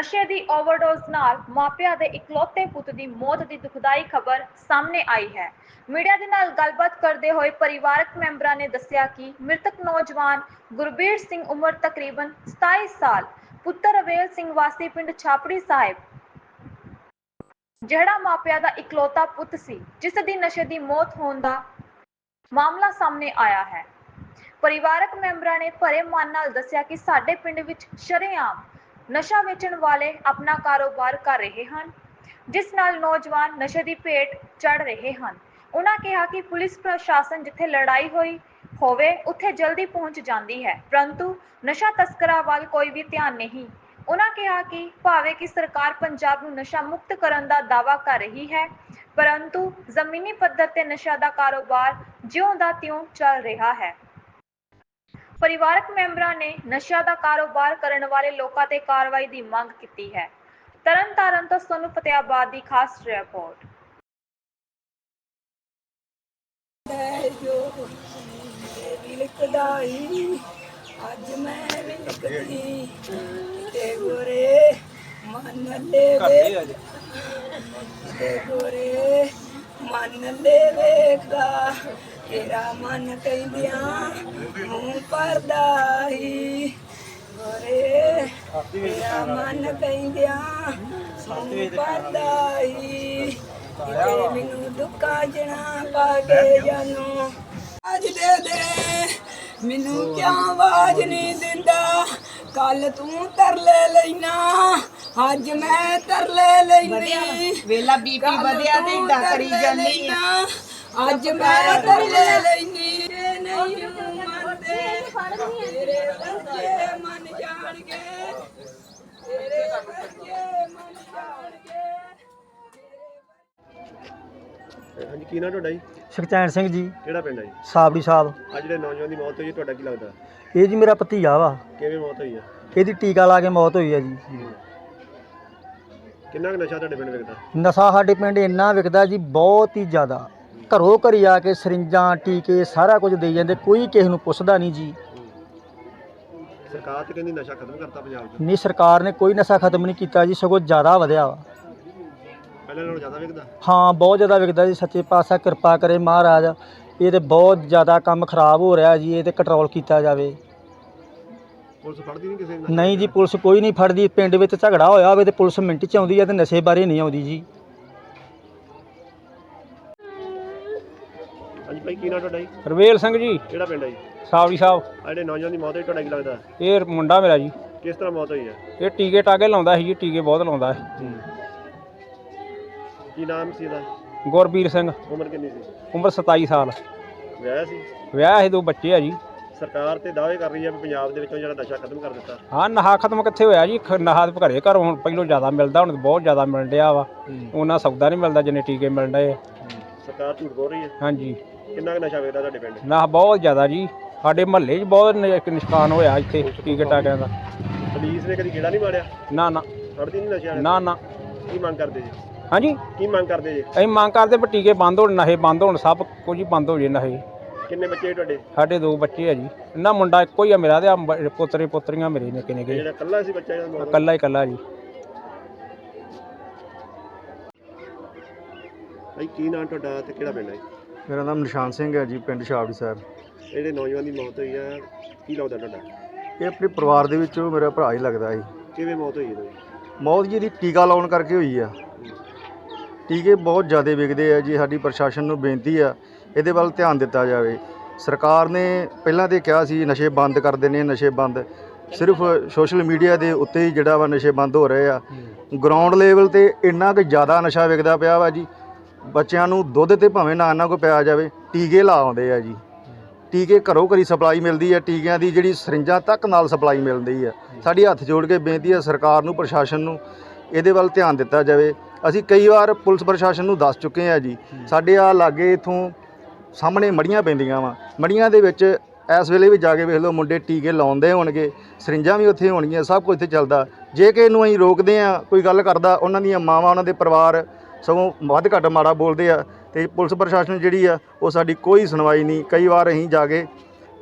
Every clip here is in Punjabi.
ਨਸ਼ੇ ਦੀ ਓਵਰਡੋਜ਼ ਨਾਲ ਮਾਪਿਆਂ ਦੇ ਇਕਲੌਤੇ ਪੁੱਤ ਦੀ ਮੌਤ ਦੀ ਦੁਖਦਾਈ ਖਬਰ ਸਾਹਮਣੇ ਆਈ ਹੈ। ਮੀਡੀਆ ਦੇ ਨਾਲ ਗੱਲਬਾਤ ਕਰਦੇ ਹੋਏ ਪਰਿਵਾਰਕ ਮੈਂਬਰਾਂ ਨੇ ਦੱਸਿਆ ਕਿ ਮ੍ਰਿਤਕ ਨੌਜਵਾਨ ਗੁਰਬੀਰ ਸਿੰਘ ਉਮਰ ਤਕਰੀਬਨ 27 ਸਾਲ, ਪੁੱਤਰ ਅਵੇਲ ਸਿੰਘ ਵਾਸੀ ਪਿੰਡ ਛਾਪੜੀ ਸਾਹਿਬ, ਜਿਹੜਾ ਮਾਪਿਆਂ ਦਾ ਇਕਲੌਤਾ ਪੁੱਤ ਸੀ, ਜਿਸ ਦੀ ਨਸ਼ੇ ਦੀ ਮੌਤ ਹੋਣ ਦਾ ਮਾਮਲਾ ਸਾਹਮਣੇ ਆਇਆ ਹੈ। ਪਰਿਵਾਰਕ ਮੈਂਬਰਾਂ ਨੇ ਭਰੇ ਮਨ ਨਾਲ ਦੱਸਿਆ ਕਿ ਸਾਡੇ ਪਿੰਡ ਵਿੱਚ ਸ਼ਰੇਆਮ ਨਸ਼ਾ ਵੇਚਣ ਵਾਲੇ ਆਪਣਾ ਕਾਰੋਬਾਰ ਕਰ ਰਹੇ ਹਨ, ਜਿਸ ਨਾਲ ਨੌਜਵਾਨ ਨਸ਼ੇ ਦੀ ਭੇਟ ਚੜ ਰਹੇ ਹਨ। ਉਹਨਾਂ ਕਿਹਾ ਕਿ ਪੁਲਿਸ ਪ੍ਰਸ਼ਾਸਨ ਜਿੱਥੇ ਲੜਾਈ ਹੋਈ ਹੋਵੇ, ਉੱਥੇ ਜਲਦੀ ਪਹੁੰਚ ਜਾਂਦੀ ਹੈ, ਪਰੰਤੂ ਨਸ਼ਾ ਤਸਕਰਾਂ ਵੱਲ ਕੋਈ ਵੀ ਧਿਆਨ ਨਹੀਂ। ਉਹਨਾਂ ਕਿਹਾ ਕਿ ਭਾਵੇਂ ਕਿ ਸਰਕਾਰ ਪੰਜਾਬ ਨੂੰ ਨਸ਼ਾ ਮੁਕਤ ਕਰਨ ਦਾ ਦਾਅਵਾ ਕਰ ਰਹੀ ਹੈ, ਪਰੰਤੂ ਜ਼ਮੀਨੀ ਪੱਧਰ ਤੇ ਨਸ਼ਾ ਦਾ ਕਾਰੋਬਾਰ ਜਿਉਂ ਦਾ ਤਿਉਂ ਚੱਲ ਰਿਹਾ ਹੈ। ਪਰਿਵਾਰਕ ਮੈਂਬਰਾਂ ਨੇ ਨਸ਼ਾ ਦਾ ਕਾਰੋਬਾਰ ਕਰਨ ਵਾਲੇ ਲੋਕਾਂ ਤੇ ਕਾਰਵਾਈ ਦੀ ਮੰਗ ਕੀਤੀ ਹੈ। ਤਰਨਤਾਰਨ ਤੋਂ ਸੋਨੂ ਫਤਿਆਬਾਦ ਦੀ ਖਾਸ ਰਿਪੋਰਟ। ਹੈ ਜੋ ਮੇਰੀ ਲਿਖਦਾਈ ਅੱਜ ਮੈਂ ਵੀ ਲਿਖਦੀ ਤੇ ਗੋਰੇ ਮਨ ਲੈ ਤੇ ਗੋਰੇ ਮਨ ਲੈ ਵੇਖਦਾ, ਤੇਰਾ ਮਨ ਕਹਿੰਦਿਆਂ ਮੂੰਹ ਪਰਦਾ ਹੀ। ਗੋਰੇ ਤੇਰਾ ਮਨ ਕਹਿੰਦਿਆਂ ਮੂੰਹ ਪਰਦਾ ਹੀ। ਕਿਤੇ ਮੈਨੂੰ ਦੁੱਖਾਂ ਜਣਾ ਪਾ ਕੇ ਜਾਨੋ। ਅੱਜ ਦੇ ਦੇ, ਮੈਨੂੰ ਕਿਉਂ ਆਵਾਜ਼ ਨਹੀਂ ਦਿੰਦਾ? ਕੱਲ ਤੂੰ ਤਰਲੇ ਲੈਣਾ ਅੱਜ ਮੈਂ ਤਰਲੇ ਲੈਣੀ ਵੇਲਾ ਬੀਪੀ ਵਧਿਆ ਤੇ ਏਦਾਂ ਕਰੀ ਜਾਂਦੀ ਆ। ਅੱਜ ਮੈਂ ਤਰਲੇ ਲੈਣੀ ਇਹ ਨਹੀਂ ਮੰਨਦੇ ਤੇਰੇ ਬੱਚੇ ਮੰਨ ਜਾਣਗੇ ਤੇਰੇ ਬੱਚੇ ਮੰਨ ਜਾਣਗੇ ਹਾਂਜੀ ਕੀ ਨਾਂ ਤੁਹਾਡਾ ਜੀ? ਸੁਖਚੈਨ ਸਿੰਘ ਜੀ। ਕਿਹੜਾ ਪਿੰਡ ਹੈ ਜੀ? ਸਾਬੜੀ ਸਾਹਿਬ। ਅੱਜ ਜਿਹੜੇ ਨੌਜਵਾਨ ਦੀ ਮੌਤ ਹੋਈ ਹੈ ਤੁਹਾਡਾ ਕੀ ਲੱਗਦਾ? ਇਹ ਜੀ ਮੇਰਾ ਭਤੀਜਾ ਵਾ। ਕਿਵੇਂ ਮੌਤ ਹੋਈ ਹੈ ਇਹਦੀ ਟੀਕਾ ਲਾ ਕੇ ਮੌਤ ਹੋਈ ਹੈ ਜੀ। ਕਿੰਨਾ ਕੁ ਨਸ਼ਾ ਤੁਹਾਡੇ ਪਿੰਡ ਵਿਕਦਾ? ਨਸ਼ਾ ਸਾਡੇ ਪਿੰਡ ਇੰਨਾ ਵਿਕਦਾ ਜੀ ਬਹੁਤ ਹੀ ਜ਼ਿਆਦਾ। ਘਰੋਂ ਘਰੀ ਆ ਕੇ ਸਰਿੰਜਾਂ ਟੀਕੇ ਸਾਰਾ ਕੁਝ ਦੇਈ ਜਾਂਦੇ ਕੋਈ ਕਿਸੇ ਨੂੰ ਪੁੱਛਦਾ ਨਹੀਂ ਜੀ। ਸਰਕਾਰ ਤੇ ਕਹਿੰਦੀ ਨਸ਼ਾ ਖਤਮ ਕਰਤਾ ਪੰਜਾਬ 'ਚ। ਨਹੀਂ ਸਰਕਾਰ ਨੇ ਕੋਈ ਨਸ਼ਾ ਖਤਮ ਨਹੀਂ ਕੀਤਾ ਜੀ ਸਗੋਂ ਜ਼ਿਆਦਾ ਵਧਿਆ ਵਾ। ਪਹਿਲਾਂ ਨਾਲੋਂ ਜ਼ਿਆਦਾ ਵਿਕਦਾ? ਹਾਂ ਬਹੁਤ ਜ਼ਿਆਦਾ ਵਿਕਦਾ ਜੀ ਸੱਚੇ ਪਾਤਸ਼ਾਹ ਕਿਰਪਾ ਕਰੇ ਮਹਾਰਾਜ। ਇਹ ਤੇ ਬਹੁਤ ਜ਼ਿਆਦਾ ਕੰਮ ਖਰਾਬ ਹੋ ਰਿਹਾ ਜੀ ਇਹ ਤੇ ਕੰਟਰੋਲ ਕੀਤਾ ਜਾਵੇ। ਪੁਲਿਸ ਫੜਦੀ ਨਹੀਂ ਕਿਸੇ ਨੂੰ ਨਹੀਂ ਜੀ ਪੁਲਿਸ ਕੋਈ ਨਹੀਂ ਫੜਦੀ। ਪਿੰਡ ਵਿੱਚ ਝਗੜਾ ਹੋਇਆ ਹੋਵੇ ਤੇ ਪੁਲਿਸ ਮਿੰਟ 'ਚ ਆਉਂਦੀ ਹੈ ਤੇ ਨਸ਼ੇ ਬਾਰੇ ਨਹੀਂ ਆਉਂਦੀ ਜੀ। ਹਾਂਜੀ ਭਾਈ ਕੀ ਨਾਂ ਤੁਹਾਡਾ ਜੀ? ਰਵੇਲ ਸਿੰਘ ਜੀ। ਕਿਹੜਾ ਪਿੰਡ ਹੈ ਜੀ? ਸਾਵੜੀ ਸਾਹਿਬ। ਜਿਹੜੇ ਨੌਜਵਾਨ ਦੀ ਮੌਤ ਹੋਈ ਤੁਹਾਡਾ ਕੀ ਲੱਗਦਾ? ਇਹ ਮੁੰਡਾ ਮੇਰਾ ਜੀ। ਕਿਸ ਤਰ੍ਹਾਂ ਮੌਤ ਹੋਈ ਹੈ? ਇਹ ਟੀਕੇ ਟਾਕੇ ਲਾਉਂਦਾ ਸੀ ਜੀ ਟੀਕੇ ਬਹੁਤ ਲਾਉਂਦਾ ਸੀ। ਕੀ ਨਾਮ ਸੀ ਇਹਦਾ? ਗੁਰਬੀਰ ਸਿੰਘ। ਉਮਰ ਕਿੰਨੀ ਸੀ? ਉਮਰ 27 ਸਾਲ। ਵਿਆਹ ਸੀ? ਵਿਆਹ ਹੈ ਦੋ ਬੱਚੇ ਆ ਜੀ। ਸਰਕਾਰ ਤੇ ਦਾਅਵੇ ਕਰ ਰਹੀ ਹੈ ਵੀ ਪੰਜਾਬ ਦੇ ਵਿੱਚੋਂ ਜਿਹੜਾ ਨਸ਼ਾ ਖਤਮ ਕਰ ਦਿੱਤਾ। ਹਾਂ ਨਹਾ ਖਤਮ ਕਿੱਥੇ ਹੋਇਆ ਜੀ? ਖ- ਨਹਾ ਤੇ ਘਰੇ ਘਰੋਂ ਹੁਣ ਪਹਿਲੋਂ ਜ਼ਿਆਦਾ ਮਿਲਦਾ ਹੁਣ ਬਹੁਤ ਜ਼ਿਆਦਾ ਮਿਲ ਰਿਹਾ ਵਾ। ਉਹਨਾਂ ਸੌਦਾ ਨਹੀਂ ਮਿਲਦਾ ਜਿੰਨੇ ਟੀਕੇ ਮਿਲ ਰਹੇ ਆ। ਸਰਕਾਰ ਝੂਠ ਬੋਲ ਰਹੀ ਹੈ? ਹਾਂਜੀ। ਕਿੰਨਾ ਕੁ ਨਸ਼ਾ ਵੇਚਦਾ ਤੁਹਾਡੇ ਪਿੰਡ? ਨਹਾ ਬਹੁਤ ਜ਼ਿਆਦਾ ਜੀ। ਸਾਡੇ ਮਹੱਲੇ 'ਚ ਬਹੁਤ ਨ- ਇੱਕ ਨਿਸ਼ਕਾਨ ਹੋਇਆ ਇੱਥੇ ਟੀਕੇ ਟਾਕਿਆਂ ਦਾ। ਪੁਲਿਸ ਨੇ ਕਦੀ ਗੇੜਾ ਨਹੀਂ ਮਾਰਿਆ? ਨਾ ਨਾ। ਫੜਦੀ ਨਹੀਂ ਨਸ਼ੇ ਵਾਲੇ ਨਾ? ਨਾ। ਕੀ ਮੰਗ ਕਰਦੇ ਜੀ? ਹਾਂਜੀ? ਕੀ ਮੰਗ ਕਰਦੇ ਜੀ? ਅਸੀਂ ਮੰਗ ਕਰਦੇ ਵੀ ਟੀਕੇ ਬੰਦ ਹੋਣ ਨਸ਼ੇ ਬੰਦ ਹੋਣ ਸਭ ਕੁਝ ਹੀ ਬੰਦ ਹੋ ਜੇ ਨਸ਼ੇ। ਕਿੰਨੇ ਬੱਚੇ ਤੁਹਾਡੇ? ਸਾਡੇ ਦੋ ਬੱਚੇ ਆ ਜੀ। ਇਹਨਾਂ ਮੁੰਡਾ ਇੱਕੋ ਹੀ ਆ ਮੇਰਾ ਤੇ ਆਹ ਬ- ਪੁੱਤਰੇ ਪੁੱਤਰੀਆਂ ਮੇਰੇ ਨੇ ਕਿਨੇ ਗਏ ਜਿਹੜਾ ਕੱਲਾ ਸੀ ਬੱਚਾ ਜਿਹੜਾ ਮੌਤ? ਇਕੱਲਾ ਹੀ ਇਕੱਲਾ ਜੀ। ਭਾਈ ਕੀ ਨਾਂ ਤੁਹਾਡਾ ਤੇ ਕਿਹੜਾ ਪਿੰਡ ਹੈ? ਮੇਰਾ ਨਾਮ ਨਿਸ਼ਾਨ ਸਿੰਘ ਹੈ ਜੀ ਪਿੰਡ ਸ਼ਾਬੜੀ ਸਾਹਿਬ। ਜਿਹੜੇ ਨੌਜਵਾਨ ਦੀ ਮੌਤ ਹੋਈ ਹੈ ਕੀ ਲੱਗਦਾ ਤੁਹਾਡਾ? ਇਹ ਆਪਣੇ ਪਰਿਵਾਰ ਦੇ ਵਿੱਚੋਂ ਮੇਰਾ ਭਰਾ ਹੀ ਲੱਗਦਾ ਸੀ। ਕਿਵੇਂ ਮੌਤ ਹੋਈ ਇਹਦੀ? ਮੌਤ ਜੀ ਦੀ ਟੀਕਾ ਲਾਉਣ ਕਰਕੇ ਹੋਈ ਆ। ਟੀਕੇ ਬਹੁਤ ਜ਼ਿਆਦਾ ਵਿਕਦੇ ਆ ਜੀ ਸਾਡੀ ਪ੍ਰਸ਼ਾਸਨ ਨੂੰ ਬੇਨਤੀ ਆ ਇਹਦੇ ਵੱਲ ਧਿਆਨ ਦਿੱਤਾ ਜਾਵੇ। ਸਰਕਾਰ ਨੇ ਪਹਿਲਾਂ ਤੇ ਕਿਹਾ ਸੀ, ਨਸ਼ੇ ਬੰਦ ਕਰ ਦੇਣੇ ਨਸ਼ੇ ਬੰਦ। ਸਿਰਫ ਸੋਸ਼ਲ ਮੀਡੀਆ ਦੇ ਉੱਤੇ ਹੀ ਜਿਹੜਾ ਵਾ ਨਸ਼ੇ ਬੰਦ ਹੋ ਰਹੇ ਆ। ਗਰਾਊਂਡ ਲੈਵਲ ਤੇ ਇੰਨਾ ਕੁ ਜ਼ਿਆਦਾ ਨਸ਼ਾ ਵਿਕਦਾ ਪਿਆ ਵਾ ਜੀ। ਬੱਚਿਆਂ ਨੂੰ ਦੁੱਧ ਤੇ ਭਾਵੇਂ ਨਾ ਇਹਨਾਂ ਕੋ ਪਿਆ ਜਾਵੇ, ਟੀਕੇ ਲਾ ਆਉਂਦੇ ਆ ਜੀ। ਟੀਕੇ ਘਰੋਂ ਘਰੀ ਸਪਲਾਈ ਮਿਲਦੀ ਹੈ ਟੀਕਿਆਂ ਦੀ ਜਿਹੜੀ ਸਰਿੰਜਾਂ ਤੱਕ ਨਾਲ ਸਪਲਾਈ ਮਿਲਦੀ ਹੈ ਸਾਡੀ ਹੱਥ ਜੋੜ ਕੇ ਬੇਨਤੀ ਹੈ ਸਰਕਾਰ ਨੂੰ, ਪ੍ਰਸ਼ਾਸਨ ਨੂੰ ਇਹਦੇ ਵੱਲ ਧਿਆਨ ਦਿੱਤਾ ਜਾਵੇ। ਅਸੀਂ ਕਈ ਵਾਰ ਪੁਲਿਸ ਪ੍ਰਸ਼ਾਸਨ ਨੂੰ ਦੱਸ ਚੁੱਕੇ ਹਾਂ ਜੀ। ਸਾਡੇ ਆ ਲਾਗੇ ਇਥੋਂ ਸਾਹਮਣੇ ਮੜੀਆਂ ਪੈਂਦੀਆਂ ਵਾ। ਮੜੀਆਂ ਦੇ ਵਿੱਚ ਇਸ ਵੇਲੇ ਵੀ ਜਾ ਕੇ ਵੇਖ ਲਓ ਮੁੰਡੇ ਟੀਕੇ ਲਾਉਂਦੇ ਹੋਣਗੇ, ਸਰਿੰਜਾਂ ਵੀ ਉੱਥੇ ਹੋਣਗੀਆਂ, ਸਭ ਕੁਝ ਇੱਥੇ ਚੱਲਦਾ। ਜੇ ਕਿ ਇਹਨੂੰ ਅਸੀਂ ਰੋਕਦੇ ਆ ਕੋਈ ਗੱਲ ਕਰਦਾ, ਉਹਨਾਂ ਦੀਆਂ ਮਾਵਾਂ, ਉਹਨਾਂ ਦੇ ਪਰਿਵਾਰ ਸਗੋਂ ਵੱਧ ਘੱਟ ਮਾੜਾ ਬੋਲਦੇ ਆ ਤੇ ਪੁਲਿਸ ਪ੍ਰਸ਼ਾਸਨ ਜਿਹੜੀ ਆ, ਉਹ ਸਾਡੀ ਕੋਈ ਸੁਣਵਾਈ ਨਹੀਂ। ਕਈ ਵਾਰ ਅਸੀਂ ਜਾ ਕੇ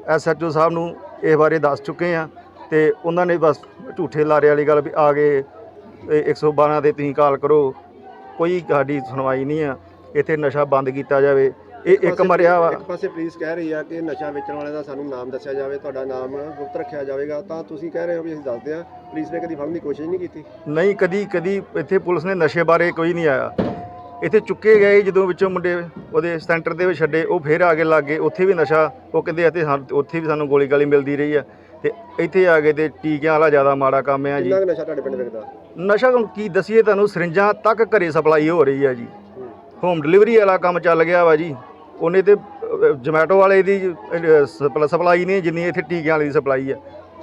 ਐਸਐਚਓ ਸਾਹਿਬ ਨੂੰ ਇਹ ਬਾਰੇ ਦੱਸ ਚੁੱਕੇ ਆ ਤੇ ਉਹਨਾਂ ਨੇ ਬਸ ਝੂਠੇ ਲਾਰੇ ਵਾਲੀ ਗੱਲ ਵੀ ਆ ਗਏ ਇਹ 112 ਤੇ ਤੁਸੀਂ ਕਾਲ ਕਰੋ, ਕੋਈ ਸਾਡੀ ਸੁਣਵਾਈ ਨਹੀਂ ਆ। ਇੱਥੇ ਨਸ਼ਾ ਬੰਦ ਕੀਤਾ ਜਾਵੇ। ਇਹ ਇੱਕ ਮਰਿਆ ਵਾ। ਇੱਕ ਪਾਸੇ ਪੁਲਿਸ ਕਹਿ ਰਹੀ ਆ ਕਿ ਨਸ਼ਾ ਵੇਚਣ ਵਾਲੇ ਦਾ ਸਾਨੂੰ ਨਾਮ ਦੱਸਿਆ ਜਾਵੇ ਤੁਹਾਡਾ ਨਾਮ ਗੁਪਤ ਰੱਖਿਆ ਜਾਵੇਗਾ। ਤਾਂ ਤੁਸੀਂ ਕਹਿ ਰਹੇ ਹੋ ਵੀ ਅਸੀਂ ਦੱਸਦੇ ਆ ਪੁਲਿਸ ਨੇ ਕਦੀ ਫੜਨ ਦੀ ਕੋਸ਼ਿਸ਼ ਨਹੀਂ ਕੀਤੀ। ਨਹੀਂ ਕਦੀ ਕਦੀ ਇੱਥੇ ਪੁਲਿਸ ਨੇ ਨਸ਼ੇ ਬਾਰੇ ਕੋਈ ਨਹੀਂ ਆਇਆ। ਇੱਥੇ ਚੁੱਕੇ ਗਏ ਜਦੋਂ ਵਿੱਚੋਂ ਮੁੰਡੇ ਉਹਦੇ ਸੈਂਟਰ ਦੇ ਵਿੱਚ ਛੱਡੇ ਉਹ ਫੇਰ ਆ ਕੇ ਲੱਗ ਗਏ। ਉੱਥੇ ਵੀ ਨਸ਼ਾ ਉਹ ਕਹਿੰਦੇ ਅਤੇ ਉੱਥੇ ਵੀ ਸਾਨੂੰ ਗੋਲੀ ਗਾਲੀ ਮਿਲਦੀ ਰਹੀ ਆ। ਤੇ ਇੱਥੇ ਆ ਕੇ ਤੇ ਟੀਕਿਆਂ ਵਾਲਾ ਜ਼ਿਆਦਾ ਮਾੜਾ ਕੰਮ ਆ ਜੀ। ਕਿੰਨਾ ਨਸ਼ਾ ਤੁਹਾਡੇ ਪਿੰਡ ਵਿਕਦਾ? ਨਸ਼ਾ ਤੁਹਾਨੂੰ ਕੀ ਦਸੀਏ ਤੁਹਾਨੂੰ ਸਰਿੰਜਾਂ ਤੱਕ ਘਰੇ ਸਪਲਾਈ ਹੋ ਰਹੀ ਆ ਜੀ। ਹੋਮ ਡਿਲੀਵਰੀ ਵਾਲਾ ਕੰਮ ਚੱਲ ਗਿਆ ਵਾ ਜੀ। ਉਹਨੇ ਤੇ ਜੋਮੈਟੋ ਵਾਲੇ ਦੀ ਸਪਲਾਈ ਨਹੀਂ ਜਿੰਨੀ ਇੱਥੇ ਟੀਕਿਆਂ ਵਾਲੀ ਦੀ ਸਪਲਾਈ ਆ।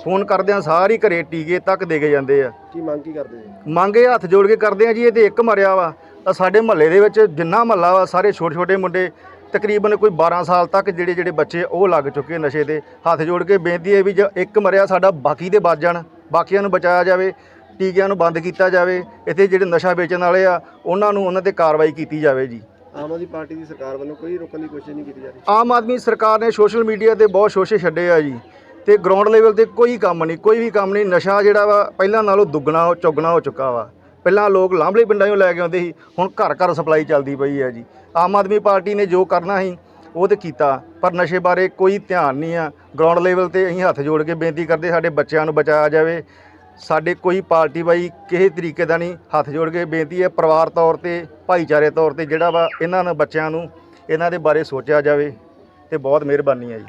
ਫੋਨ ਕਰਦਿਆਂ ਸਾਰੀ ਘਰੇ ਟੀਕੇ ਤੱਕ ਦੇ ਕੇ ਜਾਂਦੇ ਆ। ਕੀ ਮੰਗ ਕੀ ਕਰਦੇ ਜੀ ਮੰਗੇ ਹੱਥ ਜੋੜ ਕੇ ਕਰਦੇ ਆ ਜੀ ਇਹ ਤੇ ਇੱਕ ਮਰਿਆ ਵਾ। ਤਾਂ ਸਾਡੇ ਮਹੱਲੇ ਦੇ ਵਿੱਚ ਜਿੰਨਾ ਮਹੱਲਾ ਵਾ ਸਾਰੇ ਛੋਟੇ ਛੋਟੇ ਮੁੰਡੇ ਤਕਰੀਬਨ ਕੋਈ 12 ਸਾਲ ਤੱਕ ਜਿਹੜੇ ਜਿਹੜੇ ਬੱਚੇ ਉਹ ਲੱਗ ਚੁੱਕੇ ਨਸ਼ੇ ਤੇ। ਹੱਥ ਜੋੜ ਕੇ ਬੇਨਤੀ ਹੈ ਵੀ ਜੇ ਇੱਕ ਮਰਿਆ ਸਾਡਾ ਬਾਕੀ ਦੇ ਬਚ ਜਾਣ। ਬਾਕੀਆਂ ਨੂੰ ਬਚਾਇਆ ਜਾਵੇ। ਟੀਕਿਆਂ ਨੂੰ ਬੰਦ ਕੀਤਾ ਜਾਵੇ ਇੱਥੇ ਜਿਹੜੇ ਨਸ਼ਾ ਵੇਚਣ ਵਾਲੇ ਆ ਉਹਨਾਂ ਨੂੰ ਉਹਨਾਂ ਤੇ ਕਾਰਵਾਈ ਕੀਤੀ ਜਾਵੇ ਜੀ। ਆਮ ਆਦਮੀ ਪਾਰਟੀ ਦੀ ਸਰਕਾਰ ਵੱਲੋਂ ਕੋਈ ਰੋਕਣ ਦੀ ਕੋਸ਼ਿਸ਼ ਨਹੀਂ ਕੀਤੀ ਜਾ ਰਹੀ? ਆਮ ਆਦਮੀ ਸਰਕਾਰ ਨੇ ਸੋਸ਼ਲ ਮੀਡੀਆ ਤੇ ਬਹੁਤ ਸ਼ੋਸ਼ੇ ਛੱਡੇ ਆ ਜੀ। ਤੇ ਗਰਾਊਂਡ ਲੈਵਲ ਤੇ ਕੋਈ ਕੰਮ ਨਹੀਂ ਕੋਈ ਵੀ ਕੰਮ ਨਹੀਂ। ਨਸ਼ਾ ਜਿਹੜਾ ਵਾ ਪਹਿਲਾਂ ਨਾਲੋਂ ਦੁੱਗਣਾ ਚੌਗਣਾ ਹੋ ਚੁੱਕਾ ਵਾ। ਪਹਿਲਾਂ ਲੋਕ ਲਾਂਭਲੇ ਪਿੰਡਾਂ 'ਚੋਂ ਲੈ ਕੇ ਆਉਂਦੇ ਸੀ ਹੁਣ ਘਰ ਘਰ ਸਪਲਾਈ ਚੱਲਦੀ ਪਈ ਹੈ ਜੀ। ਆਮ ਆਦਮੀ ਪਾਰਟੀ ਨੇ ਜੋ ਕਰਨਾ ਸੀ ਉਹ ਤੇ ਕੀਤਾ ਪਰ ਨਸ਼ੇ ਬਾਰੇ ਕੋਈ ਧਿਆਨ ਨਹੀਂ ਆ। ਗਰਾਊਂਡ ਲੈਵਲ ਤੇ ਅਸੀਂ ਹੱਥ ਜੋੜ ਕੇ ਬੇਨਤੀ ਕਰਦੇ ਸਾਡੇ ਬੱਚਿਆਂ ਨੂੰ ਬਚਾਇਆ ਜਾਵੇ। ਸਾਡੇ ਕੋਈ ਪਾਰਟੀ ਬਾਈ ਕਿਸੇ ਤਰੀਕੇ ਦਾ ਨਹੀਂ ਹੱਥ ਜੋੜ ਕੇ ਬੇਨਤੀ ਹੈ ਪਰਿਵਾਰ ਤੌਰ ਤੇ, ਭਾਈਚਾਰੇ ਤੌਰ ਤੇ ਜਿਹੜਾ ਵਾ ਇਹਨਾਂ ਨੂੰ ਬੱਚਿਆਂ ਨੂੰ ਇਹਨਾਂ ਦੇ ਬਾਰੇ ਸੋਚਿਆ ਜਾਵੇ ਤੇ ਬਹੁਤ ਮਿਹਰਬਾਨੀ ਹੈ ਜੀ।